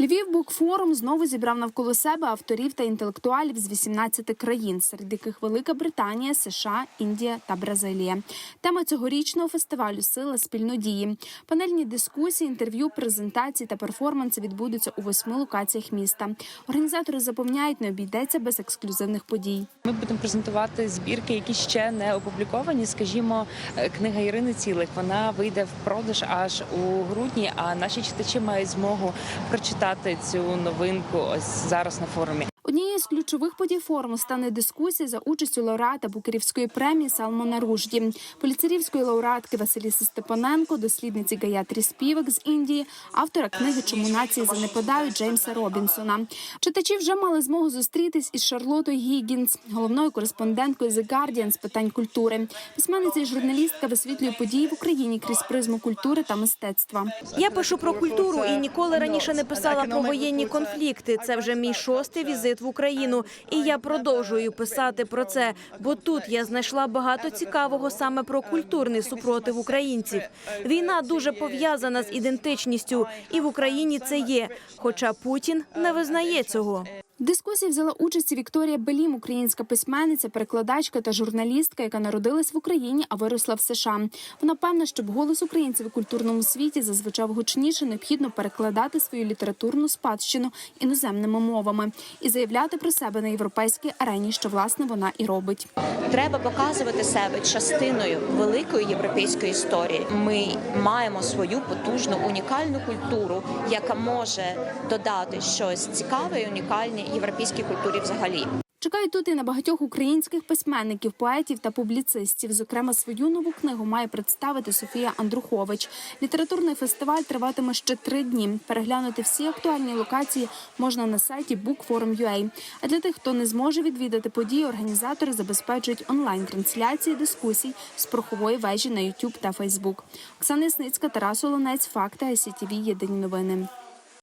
Львів Букфорум знову зібрав навколо себе авторів та інтелектуалів з 18 країн, серед яких Велика Британія, США, Індія та Бразилія. Тема цьогорічного фестивалю Сила спільнодії. Панельні дискусії, інтерв'ю, презентації та перформанси відбудуться у восьми локаціях міста. Організатори запевняють, не обійдеться без ексклюзивних подій. Ми будемо презентувати збірки, які ще не опубліковані. Скажімо, е, книга Ірини Цілик. Вона вийде в продаж аж у грудні. А наші читачі мають змогу прочитати цю новинку ось зараз на форумі. Однією з ключових подій форуму стане дискусія за участю лауреата Букерівської премії Салмона Ружді, поліцерівської лауреатки Василіси Степаненко, дослідниці Гаyaтрі Співак з Індії, автора книги Чому нації занепадають Джеймса Робінсона. Читачі вже мали змогу зустрітись із Шарлотою Гіггінс, головною кореспонденткою The Guardian з питань культури. Письменниця і журналістка висвітлює події в Україні крізь призму культури та мистецтва. Я пишу про культуру і ніколи раніше не писала про воєнні конфлікти. Це вже мій шостий візит в Україну, і я продовжую писати про це. Бо тут я знайшла багато цікавого саме про культурний супротив українців. Війна дуже пов'язана з ідентичністю, і в Україні це є. Хоча Путін не визнає цього. В дискусії взяла участь Вікторія Белім, українська письменниця, перекладачка та журналістка, яка народилась в Україні, а виросла в США. Вона певна, щоб голос українців у культурному світі зазвучав гучніше, необхідно перекладати свою літературну спадщину іноземними мовами і заявляти про себе на європейській арені, що власне вона і робить. Треба показувати себе частиною великої європейської історії. Ми маємо свою потужну унікальну культуру, яка може додати щось цікаве і унікальне європейській культурі взагалі. Чекають тут і на багатьох українських письменників, поетів та публіцистів. Зокрема, свою нову книгу має представити Софія Андрухович. Літературний фестиваль триватиме ще три дні. Переглянути всі актуальні локації можна на сайті bookforum.ua. А для тих, хто не зможе відвідати події, організатори забезпечують онлайн-трансляції дискусій з порохової вежі на YouTube та Facebook. Оксана Ясницька, Тарас Олонець, Факти ICTV, Єдині новини.